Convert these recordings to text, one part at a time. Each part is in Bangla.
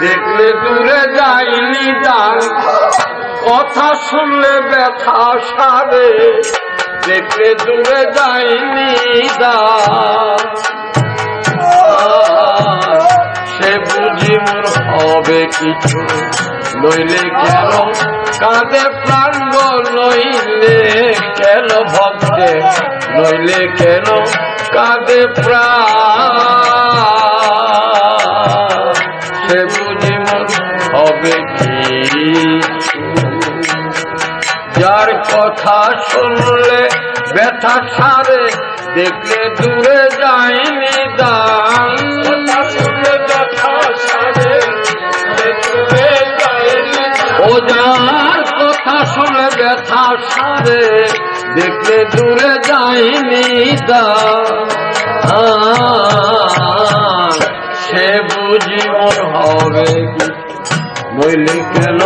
দেখলে দূরে যাইনি দান কথা শুনলে ব্যথা সারে। দেখলে দূরে যাইনি দান সে বুঝি মোর হবে কিছু। নইলে কেন? কাঁদে প্রাণ গো, নইলে কেন ভক্তে? নইলে কেন? কাঁদে প্রাণ। কথা শুনলে ব্যথা সারে দেখলে দূরে যায়নি দান। যার কথা শুনলে ব্যথা সারে দেখলে দূরে যায়নি দান। সে বুঝি মোর হবে নইলে কেন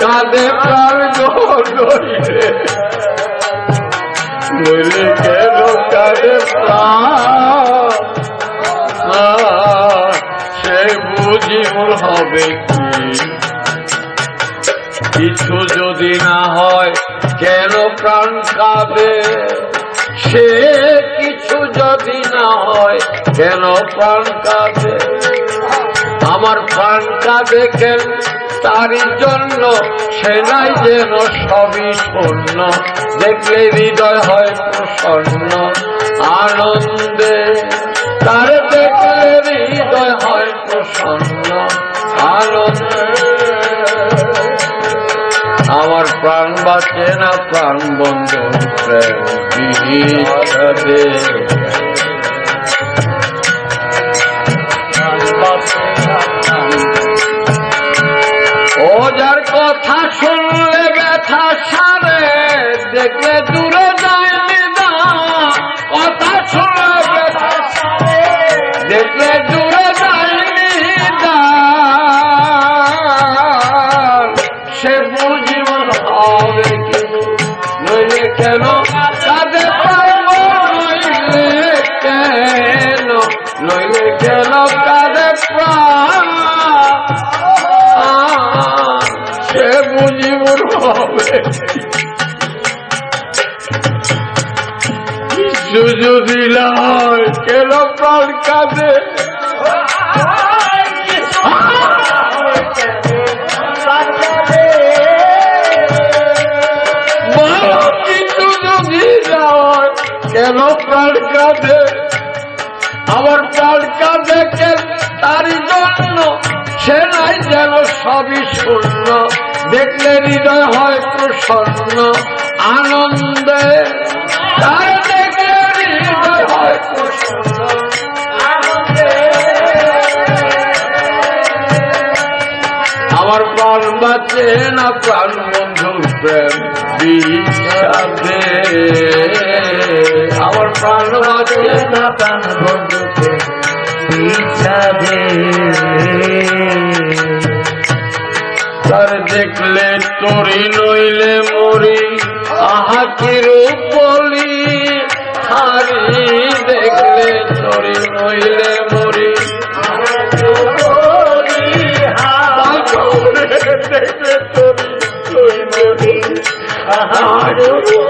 কাঁদে প্রাণ? সে বুঝি মোর হবে কিছু যদি না হয় কেন প্রাণ কাঁদে সে কিছু যদি না হয় কেন প্রাণ কাঁদে আমার প্রাণ কাঁদে কেন? তারই জন্য সে নাই যেন সবই শূন্য। দেখলে হৃদয় হয় প্রসন্ন। আনন্দে তার দেখলে হৃদয় হয় প্রসন্ন। আনন্দে আমার প্রাণ বাঁচে না প্রাণ বন্ধু প্রেম বুঝিব হবে কি? নইলে কেন? কাঁদে পারব নইলে কেন? নইলে কেন প্রাণ সে বুঝিব হবে কিছু যদি হয়, কেন প্রাণ কাঁদে? প্রাণ কাঁদে আমার প্রাণ কেন তারই জন্য? সে নাই যেন সবই শূন্য। দেখলে হৃদয় হয় প্রসন্ন, আনন্দে। আমার প্রাণ বাঁচে না প্রাণ বন্ধুর প্রেম। বিষাদে আমার প্রাণ বাঁচে না প্রাণ প্রেম বিষাদে তার দেখলে তরি নইলে মরি আহা কি রূপ বলি, হারি দেখলে তরি নইলে মরি। তরি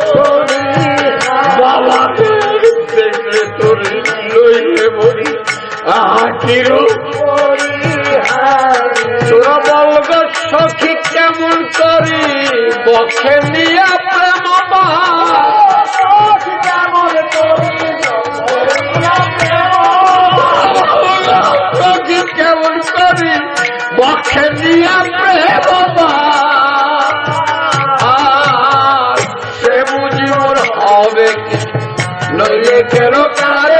বলগ সখী কেমন করি? বক্ষে নিয়া প্রেম কেমন করি বক্ষে নিয়া প্রেম নইলে কেন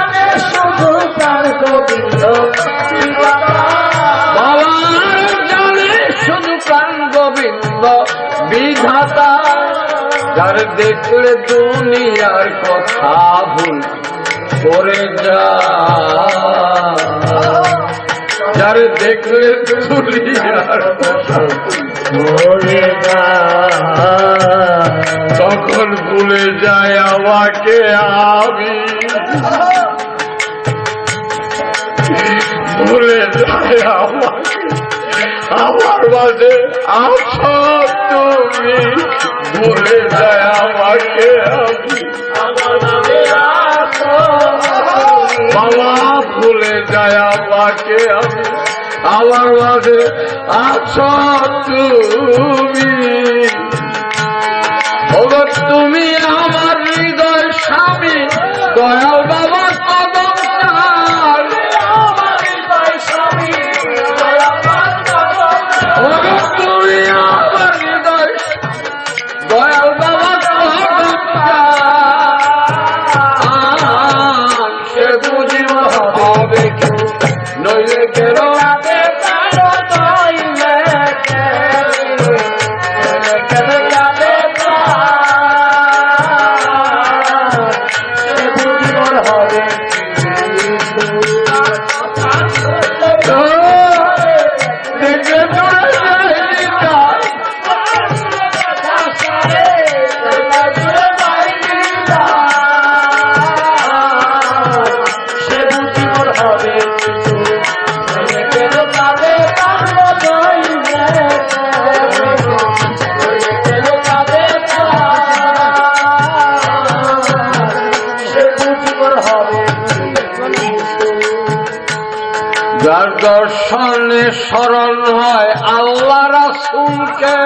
গোবিন্দ যার দেখলে দুনিয়ার কথা ভুল করে যা। যার দেখলে দুনিয়ার কথা তখন ভুলে যায় আমাকে আমি। ভুলে যায় আমাকে আমার মাঝে আছো তুমি, ভুলে যায় আমাকে বাবা, ভুলে যায় আমাকে আমার মাঝে আছো তুমি। তুমি আমার দর্শনে স্মরণ হয় আল্লাহ রাসুলকে।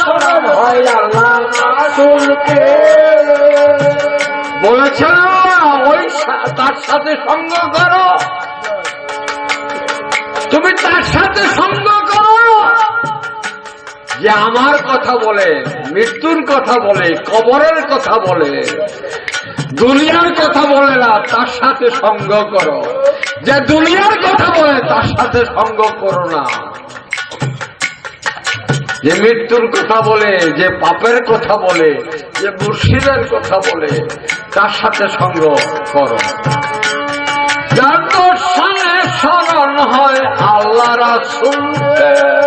স্মরণ হয় আল্লাহ রাসুলকে। বলেছেন ওই তার সাথে সঙ্গ করো। তুমি তার সাথে সঙ্গ করো। যে আমার কথা বলে, মৃত্যুর কথা বলে, কবরের কথা বলে, দুনিয়ার কথা বলে না, তার সাথে সঙ্গ করো। যে দুনিয়ার কথা বলে, তার সাথে সঙ্গ করো না। যে মৃত্যুর কথা বলে, যে পাপের কথা বলে, যে মুর্শিদের কথা বলে, তার সাথে সঙ্গ করো। যার দর্শনে স্মরণ হয় আল্লাহ রাসুলকে।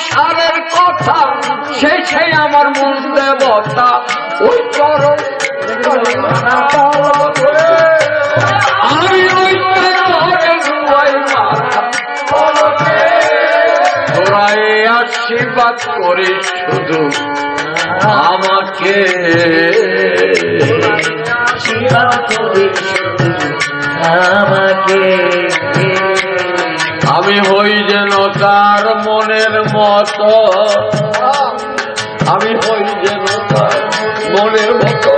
সংসারের কথা সেই আমার মন দেবতা ওই করো করো আশীর্বাদ করিস শুধু আমাকে। আমাকে। তার মনের মতো। আমি হই যেন তার মনের মতো।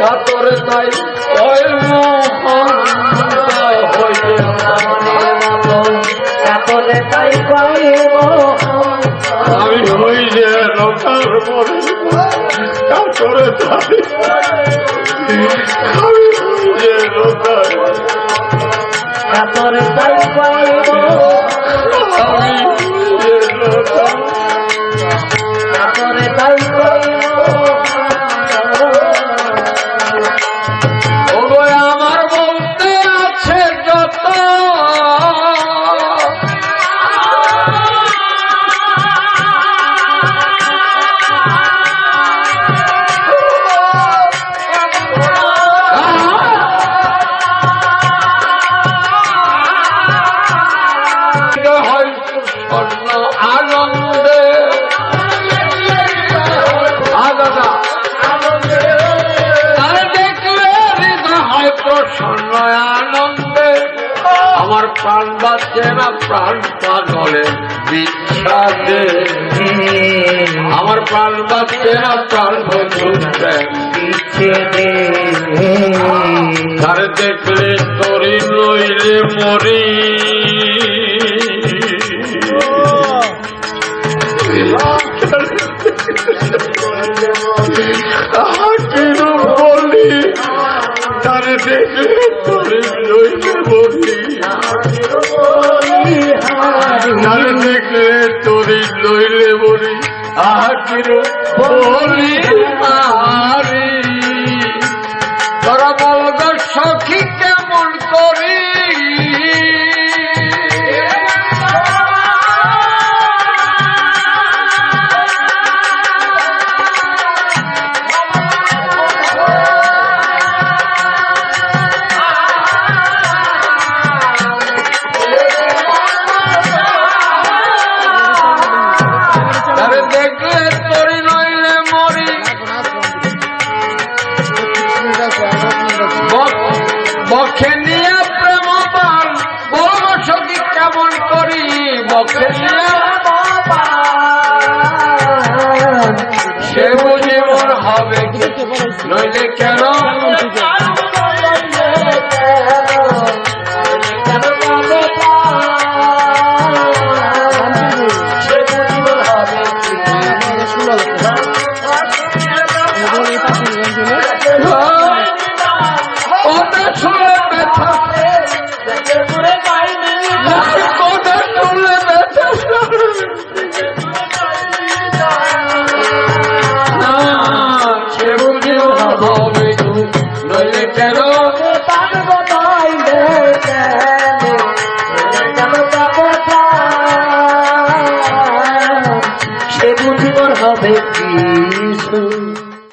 কাতরে তাই ওই মোহন হই যেন মনের মতো। কাপড়ে তাই আমি হই যেন তার মনের কাতরে তাই আমি হই যেন তার কাপড়ে তাই পাইব আনন্দে। দাদা। তার দেখলে হয় প্রসন্ন আনন্দে। আমার প্রাণ বাঁচছে না, প্রাণ পাগলে বিচ্ছাদে। আমার প্রাণ বাঁচছে না, প্রাণ বন্ধুতে তার দেখলে তরি লইলে মরি কিরম বলি আহারি তোরা বলদ সখী কেমন করি? সে বুঝি মোর হবে? নইলে কেন